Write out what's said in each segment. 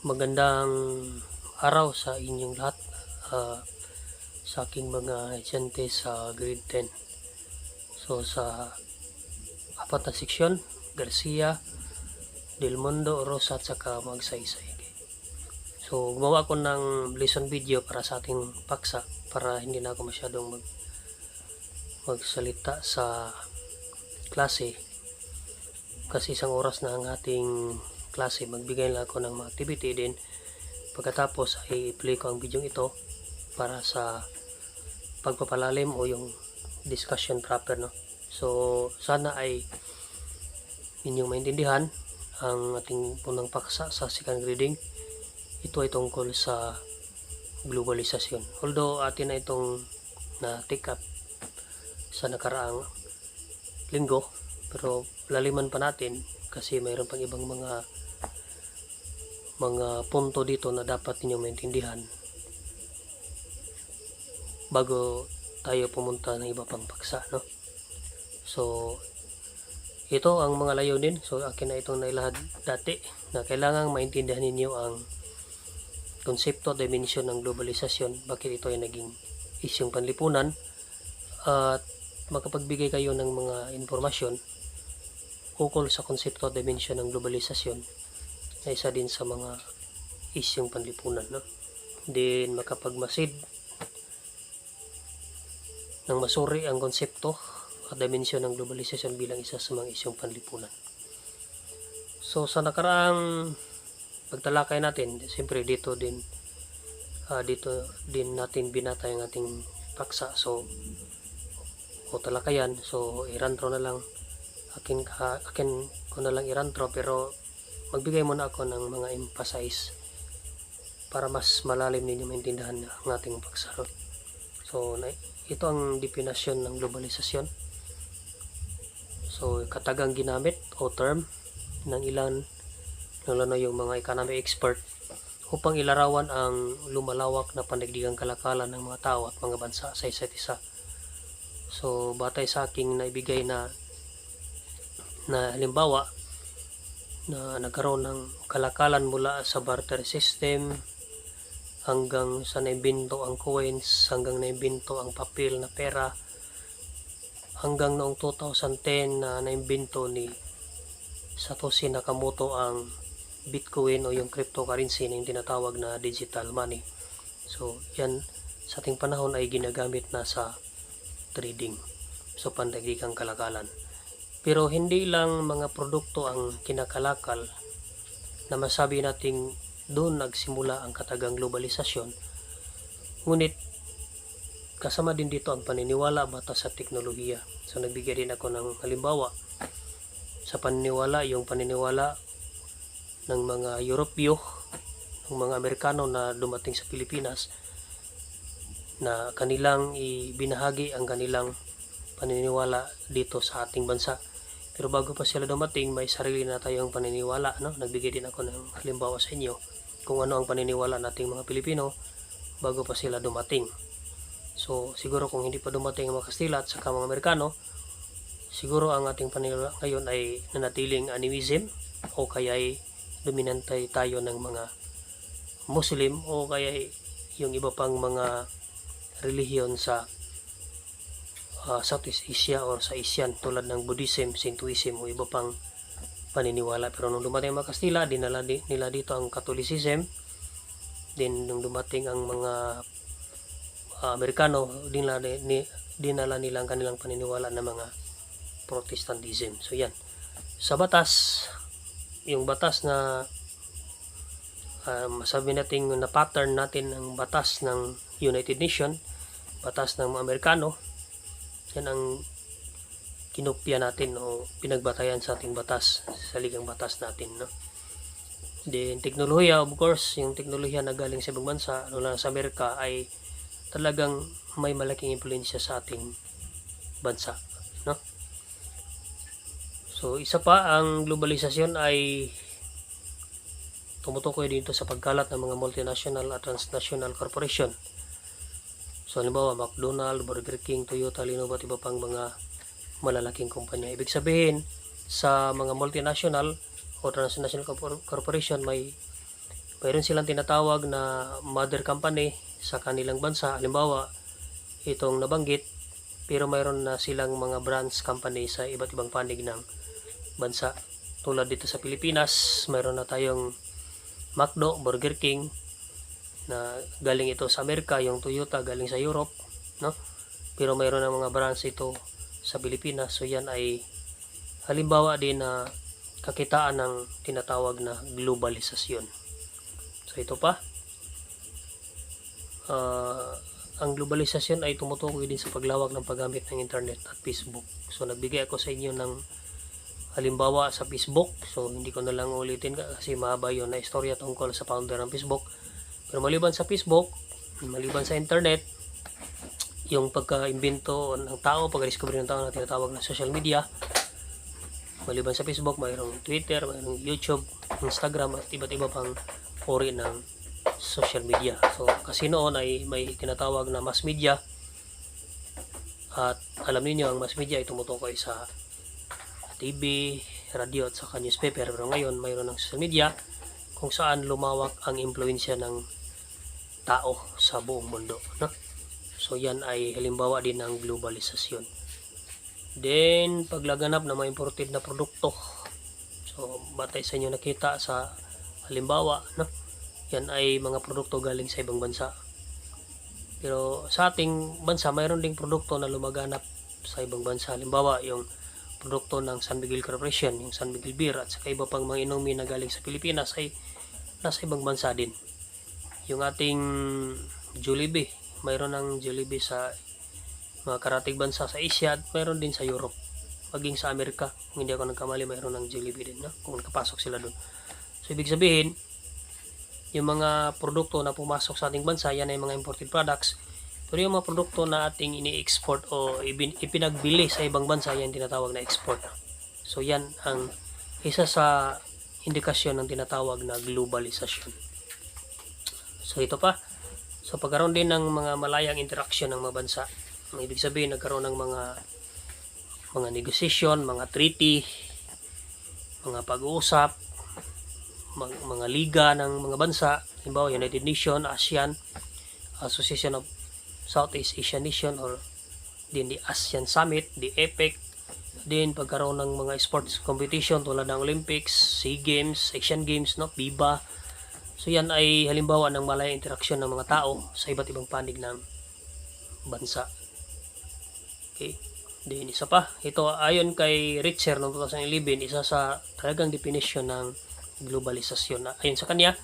Magandang araw sa inyong lahat. ah, sa aking mga estudyante sa grade 10. So sa apat na seksyon, Garcia, Del Mundo, Rosa at saka Magsaysay. So gumawa ako ng lesson video para sa ating paksa para hindi na ako masyadong mag magsalita sa klase kasi isang oras na ang ating klase magbigay lang ako ng mga activity. Din pagkatapos ay i-play ko ang video ito para sa pagpapalalim o yung discussion proper no? So sana ay inyong maintindihan ang ating punang paksa sa second grading. Ito ay tungkol sa globalisasyon although atin na itong na take up sa nakaraang linggo pero laliman pa natin kasi mayroon pang ibang mga mga punto dito na dapat ninyong maintindihan bago tayo pumunta ng iba pang paksa no? So ito ang mga layunin. So akin na itong nailahad dati na kailangang maintindihan ninyo ang konsepto dimension ng globalisasyon bakit ito ay naging isyong panlipunan. At makapagbigay kayo ng mga informasyon ukol sa konsepto dimension ng globalisasyon na isa din sa mga isyong panlipunan. No? Din makapagmasid ng masuri ang konsepto at dimensyon ng globalisasyon bilang isa sa mga isyong panlipunan. So sa nakaraang pagtalakay natin, siyempre dito din ah, dito din natin binata yung ating paksa. So o talakayan. So, irantro na lang. Akin, ka, akin ko na lang irantro pero magbigay muna ako ng mga emphasize para mas malalim ninyo maintindihan ang ating pagsarot. So, ito ang definasyon ng globalisasyon. So, katagang ginamit o term ng ilan lalo yung mga economic expert upang ilarawan ang lumalawak na pandigdigang kalakalan ng mga tao at mga bansa sa isa't isa. So, batay sa aking naibigay na na halimbawa na nagkaroon ng kalakalan mula sa barter system hanggang sa naimbento ang coins, hanggang naimbento ang papel na pera, hanggang noong 2010 na naimbento ni Satoshi Nakamoto ang Bitcoin o yung cryptocurrency na yung tinatawag na digital money. So, yan sa ating panahon ay ginagamit na sa trading so pandagdigang kalakalan pero hindi lang mga produkto ang kinakalakal na masabi nating doon nagsimula ang katagang globalisasyon ngunit kasama din dito ang paniniwala bata sa teknolohiya so nagbigay din ako ng halimbawa sa paniniwala yung paniniwala ng mga Europeo ng mga Amerikano na dumating sa Pilipinas na kanilang ibinahagi ang kanilang paniniwala dito sa ating bansa. Pero bago pa sila dumating, may sarili na tayong paniniwala. No? Nagbigay din ako ng halimbawa sa inyo kung ano ang paniniwala nating mga Pilipino bago pa sila dumating. So, siguro kung hindi pa dumating ang mga Kastila at saka mga Amerikano, siguro ang ating paniniwala ngayon ay nanatiling animism o kaya ay dominantay tayo ng mga Muslim o kaya ay yung iba pang mga relihiyon sa uh, Southeast Asia or sa Asian tulad ng Buddhism, Shintoism o iba pang paniniwala. Pero nung dumating ang mga Kastila, dinala di, nila dito ang Catholicism. Then nung dumating ang mga uh, Amerikano, dinala, ni, dinala nila ang kanilang paniniwala ng mga Protestantism. So yan. Sa batas, yung batas na uh, masabi natin na pattern natin ng batas ng United Nations batas ng mga Amerikano yan ang kinopya natin o pinagbatayan sa ating batas sa ligang batas natin no? Then teknolohiya of course yung teknolohiya na galing sa ibang bansa lalo na sa Amerika ay talagang may malaking impluensya sa ating bansa no? So isa pa ang globalisasyon ay tumutukoy dito sa pagkalat ng mga multinational at transnational corporation So halimbawa McDonald, Burger King, Toyota, Lenovo at iba pang mga malalaking kumpanya. Ibig sabihin sa mga multinational o transnational corporation may mayroon silang tinatawag na mother company sa kanilang bansa. Halimbawa, itong nabanggit, pero mayroon na silang mga branch company sa iba't ibang panig ng bansa. Tulad dito sa Pilipinas, mayroon na tayong McDo, Burger King, na galing ito sa Amerika, yung Toyota galing sa Europe, no? Pero mayroon na mga branch ito sa Pilipinas. So yan ay halimbawa din na kakitaan ng tinatawag na globalisasyon. So ito pa. Ah, ang globalisasyon ay tumutukoy din sa paglawak ng paggamit ng internet at Facebook. So nagbigay ako sa inyo ng halimbawa sa Facebook. So hindi ko na lang ulitin kasi mahaba yun na istorya tungkol sa founder ng Facebook. Pero maliban sa Facebook, maliban sa internet, yung pagka-imbento ng tao, pagka-discover ng tao na tinatawag na social media, maliban sa Facebook, mayroong Twitter, mayroong YouTube, Instagram at iba't iba pang uri ng social media. So, kasi noon ay may tinatawag na mass media at alam niyo ang mass media ay tumutukoy sa TV, radio at saka newspaper. Pero ngayon, mayroon ng social media kung saan lumawak ang impluensya ng tao sa buong mundo. No? So, yan ay halimbawa din ng globalisasyon. Then, paglaganap ng mga imported na produkto. So, batay sa inyo nakita sa halimbawa, no? Yan ay mga produkto galing sa ibang bansa. Pero sa ating bansa, mayroon ding produkto na lumaganap sa ibang bansa. Halimbawa, yung produkto ng San Miguel Corporation, yung San Miguel Beer, at saka iba pang mga inumin na galing sa Pilipinas ay nasa ibang bansa din. Yung ating Jollibee, mayroon ng Jollibee sa mga karatig bansa sa Asia at mayroon din sa Europe. Maging sa Amerika, kung hindi ako nagkamali, mayroon ng Jollibee din, no? kung nakapasok sila doon. So, ibig sabihin, yung mga produkto na pumasok sa ating bansa, yan ay mga imported products. Pero yung mga produkto na ating ini-export o ipinagbili sa ibang bansa, yan tinatawag na export. So, yan ang isa sa indikasyon ng tinatawag na globalisasyon. So, ito pa. So, pagkaroon din ng mga malayang interaksyon ng mga bansa. Ang ibig sabihin, nagkaroon ng mga mga negosasyon, mga treaty, mga pag-uusap, mga, mga liga ng mga bansa, halimbawa United Nation, ASEAN, Association of Southeast Asian Nation or din the ASEAN Summit, the APEC, din pagkaroon ng mga sports competition tulad ng Olympics, SEA Games, Asian Games, no, FIBA. So yan ay halimbawa ng malayang interaksyon ng mga tao sa iba't ibang panig ng bansa. Okay. Then isa pa, ito ayon kay Richer noong 2011, isa sa talagang definition ng globalisasyon. Ayon sa kanya,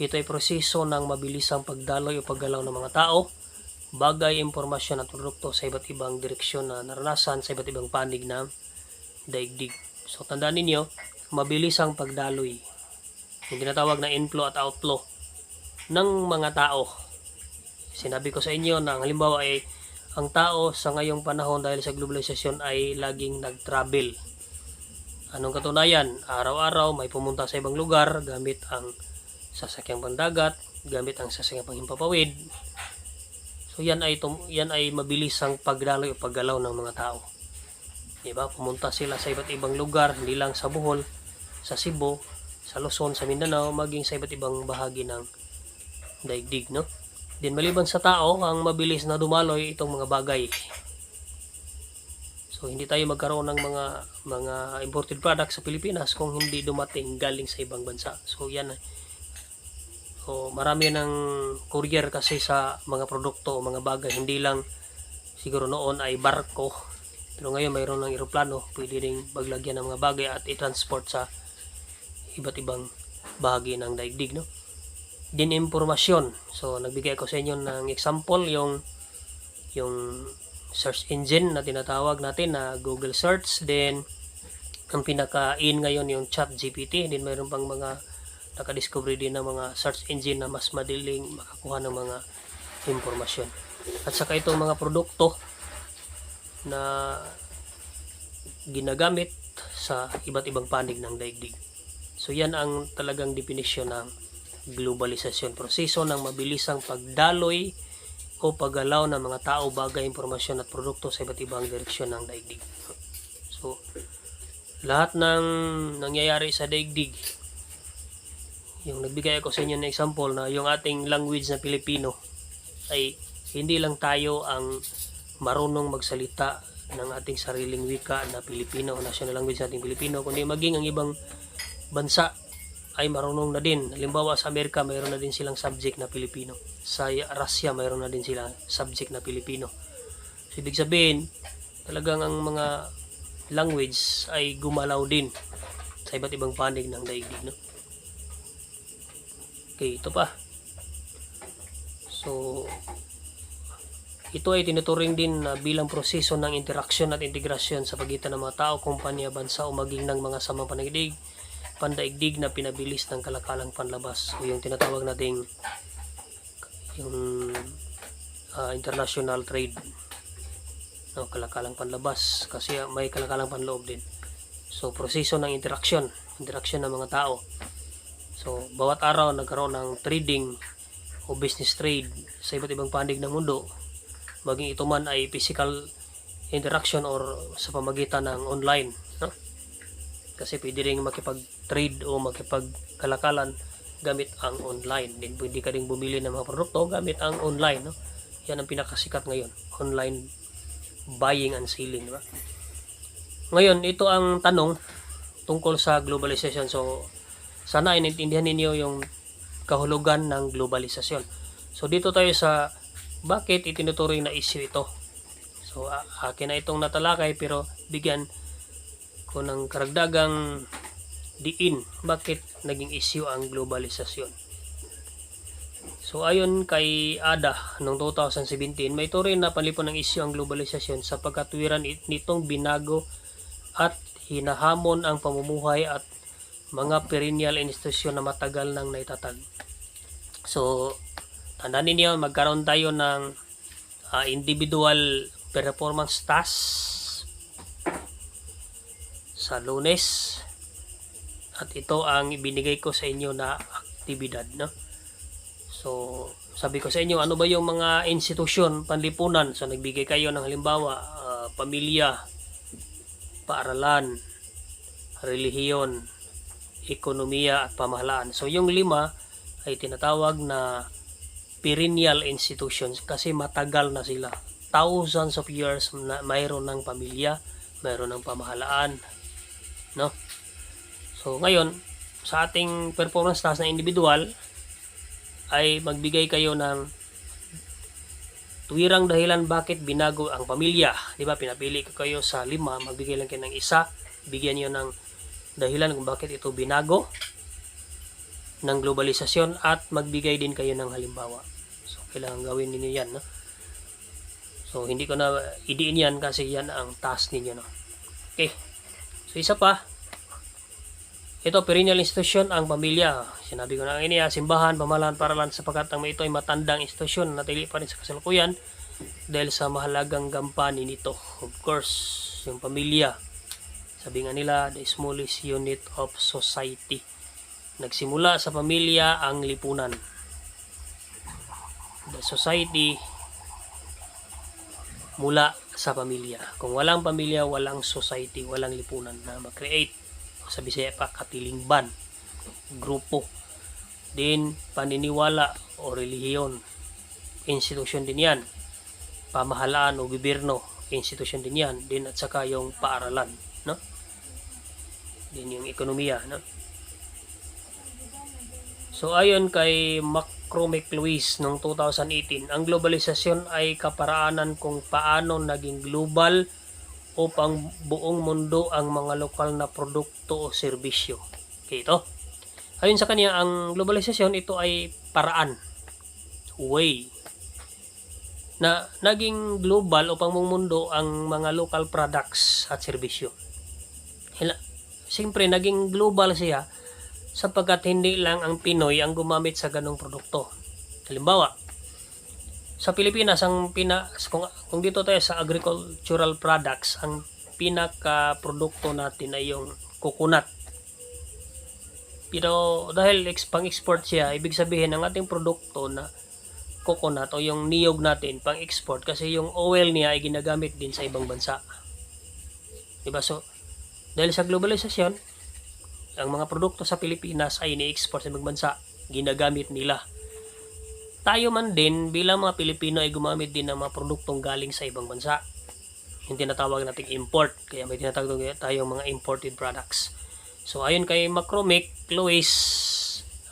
ito ay proseso ng mabilisang pagdaloy o paggalaw ng mga tao, bagay, impormasyon at produkto sa iba't ibang direksyon na naranasan sa iba't ibang panig ng daigdig. So tandaan ninyo, mabilisang pagdaloy. Yung tinatawag na inflow at outflow ng mga tao. Sinabi ko sa inyo na halimbawa ay ang tao sa ngayong panahon dahil sa globalisasyon ay laging nag-travel. Anong katunayan? Araw-araw may pumunta sa ibang lugar gamit ang sasakyang pandagat, gamit ang sasakyang panghimpapawid. So yan ay yan ay mabilis ang pagdaloy o paggalaw ng mga tao. 'Di ba? Pumunta sila sa iba't ibang lugar, hindi lang sa Bohol, sa Cebu, sa Luzon, sa Mindanao, maging sa iba't ibang bahagi ng daigdig, no? Din maliban sa tao, ang mabilis na dumaloy itong mga bagay. So hindi tayo magkaroon ng mga mga imported products sa Pilipinas kung hindi dumating galing sa ibang bansa. So yan So marami ng courier kasi sa mga produkto o mga bagay, hindi lang siguro noon ay barko. Pero ngayon mayroon ng eroplano, pwede ring maglagyan ng mga bagay at i-transport sa iba't ibang bahagi ng daigdig, no? din impormasyon. So nagbigay ako sa inyo ng example yung yung search engine na tinatawag natin na Google search then ang pinaka-in ngayon yung chat GPT din mayroon pang mga nakadiscover din ng mga search engine na mas madaling makakuha ng mga impormasyon at saka itong mga produkto na ginagamit sa iba't ibang panig ng daigdig so yan ang talagang definisyon ng globalisasyon proseso ng mabilisang pagdaloy o paggalaw ng mga tao, bagay, impormasyon at produkto sa iba't ibang direksyon ng daigdig. So, lahat ng nangyayari sa daigdig, yung nagbigay ako sa inyo ng example na yung ating language na Pilipino ay hindi lang tayo ang marunong magsalita ng ating sariling wika na Pilipino, national language nating Pilipino, kundi maging ang ibang bansa ay marunong na din. Halimbawa sa Amerika, mayroon na din silang subject na Pilipino. Sa Russia, mayroon na din silang subject na Pilipino. So, ibig sabihin, talagang ang mga language ay gumalaw din sa iba't ibang panig ng daigdig. No? Okay, ito pa. So, ito ay tinuturing din na bilang proseso ng interaksyon at integrasyon sa pagitan ng mga tao, kumpanya, bansa o maging ng mga samang panigdig, pandaigdig na pinabilis ng kalakalang panlabas o yung tinatawag nating yung ah, international trade no, kalakalang panlabas. Kasi may kalakalang panloob din. So proseso ng interaksyon interaksyon ng mga tao. So bawat araw nagkaroon ng trading o business trade sa iba't ibang panig ng mundo. Maging ito man ay physical interaction or sa pamagitan ng online no? Kasi pwede rin makipag-trade o makipagkalakalan gamit ang online. Din pwede ka rin bumili ng mga produkto gamit ang online no? yan ang pinakasikat ngayon. Online buying and selling di ba? Ngayon ito ang tanong tungkol sa globalization. So sana ay naintindihan ninyo yung kahulugan ng globalisasyon so dito tayo sa bakit itinuturing na issue ito. So akin na itong natalakay pero bigyan ko ng karagdagang diin bakit naging issue ang globalisasyon. So ayon kay ADA noong 2017, may turing na panlipon ng issue ang globalisasyon sa pagkatwiran it- nitong binago at hinahamon ang pamumuhay at mga perennial institusyon na matagal nang naitatag. So, tandaan ninyo, magkaroon tayo ng ah, individual performance task sa lunes. At ito ang ibinigay ko sa inyo na aktibidad no? So sabi ko sa inyo ano ba yung mga institusyon panlipunan so nagbigay kayo ng halimbawa ah, pamilya paaralan relihiyon ekonomiya at pamahalaan? So yung lima ay tinatawag na perennial institutions kasi matagal na sila. Thousands of years na mayroon ng pamilya mayroon ng pamahalaan no? So ngayon sa ating performance task na individual ay magbigay kayo ng tuwirang dahilan bakit binago ang pamilya. Di ba? Pinapili ko kayo sa lima magbigay lang kayo ng isa. Bigyan niyo ng dahilan kung bakit ito binago ng globalisasyon at magbigay din kayo ng halimbawa. So kailangan gawin ninyo yan no? So hindi ko na idiin yan kasi yan ang task ninyo no? Okay so isa pa ito, perennial institution ang pamilya. Sinabi ko na ini, ah, simbahan, pamahalaan, paralan sapagkat ang ito ay matandang institusyon na natili pa rin sa kasalukuyan dahil sa mahalagang gampanin nito. Of course, yung pamilya. Sabi nga nila, the smallest unit of society. Nagsimula sa pamilya ang lipunan. The society mula sa pamilya. Kung walang pamilya, walang society, walang lipunan na mag-create. Sa Bisaya pa katilingban grupo. Din paniniwala o relihiyon. Institusyon din yan. Pamahalaan o gobyerno institusyon din yan. Din at saka yung paaralan no? Din yung ekonomiya no? So ayon kay Macromick Lewis noong 2018 ang globalisasyon ay kaparaanan kung paano naging global upang buong mundo ang mga lokal na produkto o serbisyo. Okay, ito. Ayon sa kanya, ang globalisasyon ito ay paraan, way, na naging global upang buong mundo ang mga local products at serbisyo. Siyempre, naging global siya sapagkat hindi lang ang Pinoy ang gumamit sa ganong produkto. Halimbawa, sa Pilipinas ang pina kung, kung dito tayo sa agricultural products ang pinaka produkto natin ay yung coconut. Pero dahil ex, pang export siya ibig sabihin ang ating produkto na coconut o yung niyog natin pang export kasi yung oil niya ay ginagamit din sa ibang bansa. Diba? So dahil sa globalisasyon ang mga produkto sa Pilipinas ay ini-export sa ibang bansa, ginagamit nila. Tayo man din bilang mga Pilipino ay gumamit din ng mga produktong galing sa ibang bansa. Yung tinatawag nating import, kaya may tinatawag tayong mga imported products. So ayon kay Macromic, Luis,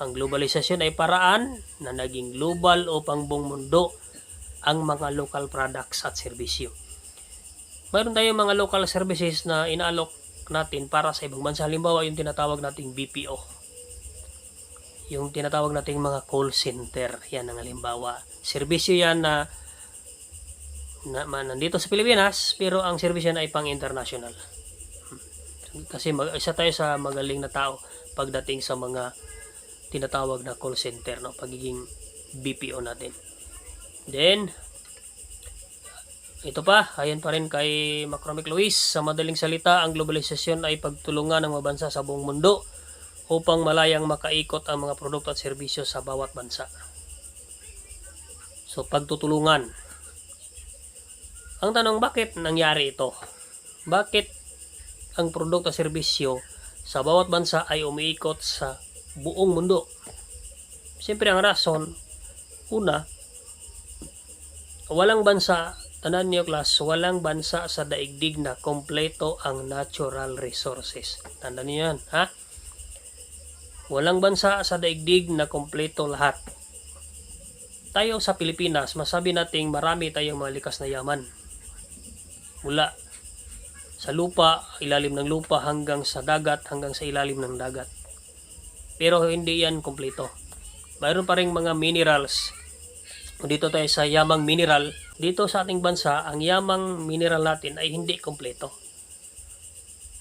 ang globalisasyon ay paraan na naging global o pangbuong mundo ang mga local products at serbisyo. Mayroon tayong mga local services na inaalok natin para sa ibang bansa. Halimbawa, yung tinatawag nating BPO. Yung tinatawag nating mga call center. Yan ang halimbawa. Serbisyo yan na, na, ma- nandito sa Pilipinas, pero ang serbisyo na ay pang-international. Kasi mag, isa tayo sa magaling na tao pagdating sa mga tinatawag na call center, no? pagiging BPO natin. Then, ito pa, ayon pa rin kay Macromic Luis, sa madaling salita, ang globalisasyon ay pagtulungan ng mga bansa sa buong mundo upang malayang makaikot ang mga produkto at serbisyo sa bawat bansa. So, pagtutulungan. Ang tanong, bakit nangyari ito? Bakit ang produkto at serbisyo sa bawat bansa ay umiikot sa buong mundo? Siyempre, ang rason, una, walang bansa Tanan niyo class, walang bansa sa daigdig na kompleto ang natural resources. Tandaan niyo yan, ha? Walang bansa sa daigdig na kompleto lahat. Tayo sa Pilipinas, masabi nating marami tayong mga likas na yaman. Mula sa lupa, ilalim ng lupa hanggang sa dagat, hanggang sa ilalim ng dagat. Pero hindi yan kompleto. Mayroon pa ring mga minerals. Dito tayo sa yamang mineral, dito sa ating bansa, ang yamang mineral natin ay hindi kompleto.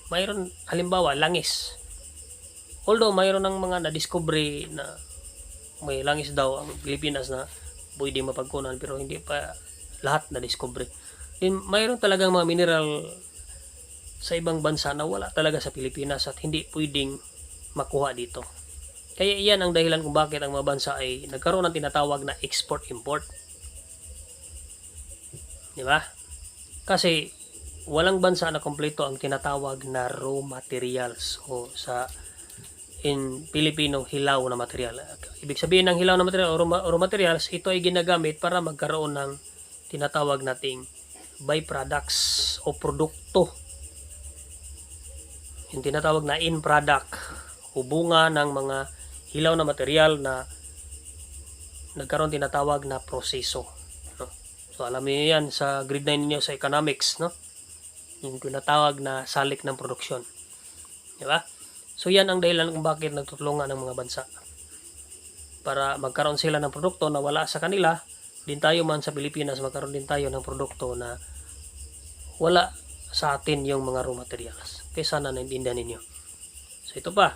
Mayroon, halimbawa, langis. Although mayroon ng mga na-discovery na may langis daw ang Pilipinas na pwede mapagkunan pero hindi pa lahat na-discovery. Mayroon talagang mga mineral sa ibang bansa na wala talaga sa Pilipinas at hindi pwedeng makuha dito. Kaya iyan ang dahilan kung bakit ang mga bansa ay nagkaroon ng tinatawag na export-import. Di ba? Kasi walang bansa na kompleto ang tinatawag na raw materials o sa in Filipino hilaw na material. Ibig sabihin ng hilaw na material o raw, ma- raw materials, ito ay ginagamit para magkaroon ng tinatawag nating byproducts o produkto. Yung tinatawag na in product o bunga ng mga hilaw na material na nagkaroon tinatawag na proseso. No? So alam niyo yan sa grade 9 niyo sa economics, no? Yung tinatawag na salik ng produksyon. Di ba? So yan ang dahilan kung bakit nagtutulungan ng mga bansa. Para magkaroon sila ng produkto na wala sa kanila, din tayo man sa Pilipinas magkaroon din tayo ng produkto na wala sa atin yung mga raw materials. Kaya sana naintindihan ninyo. So ito pa,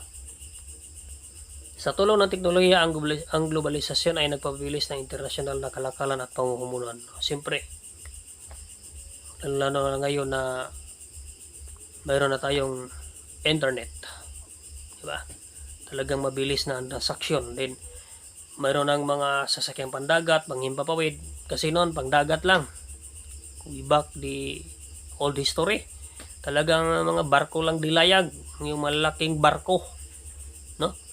sa tulong ng teknolohiya, ang, globali- ang globalisasyon ay nagpabilis ng internasyonal na kalakalan at pamumuhunan. Siyempre, lalo na ngayon na mayroon na tayong internet. Diba? Talagang mabilis na ang transaksyon. Then, mayroon ng mga sasakyang pandagat, panghimpapawid. Kasi noon, pangdagat lang. Kung back the old history, talagang mga barko lang dilayag. Yung malaking barko?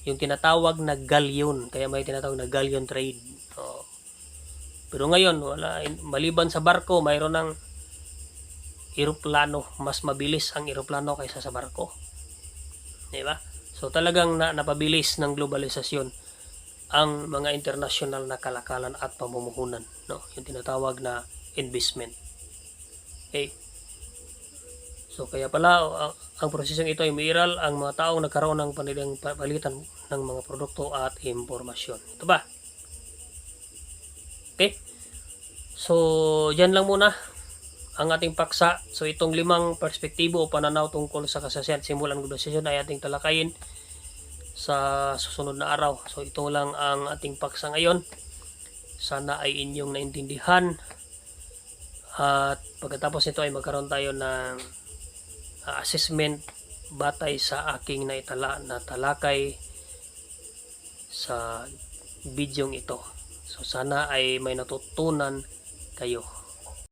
Yung tinatawag na galleon, kaya may tinatawag na galleon trade. Oh. Pero ngayon, wala maliban sa barko, mayroon ng eroplano, mas mabilis ang eroplano kaysa sa barko. 'Di ba? So talagang na, napabilis ng globalisasyon ang mga international na kalakalan at pamumuhunan, no? Yung tinatawag na investment. Okay. So kaya pala ang, ang prosesong ito ay umiiral ang mga taong nagkaroon ng panilang palitan ng mga produkto at impormasyon. Ito ba? Okay? So, yan lang muna ang ating paksa. So, itong limang perspektibo o pananaw tungkol sa kasasayan at simulan ng globalisasyon ay ating talakayin sa susunod na araw. So, ito lang ang ating paksa ngayon. Sana ay inyong naintindihan. At pagkatapos nito ay magkaroon tayo ng assessment batay sa aking naitala na talakay sa bidyong ito. So sana ay may natutunan kayo.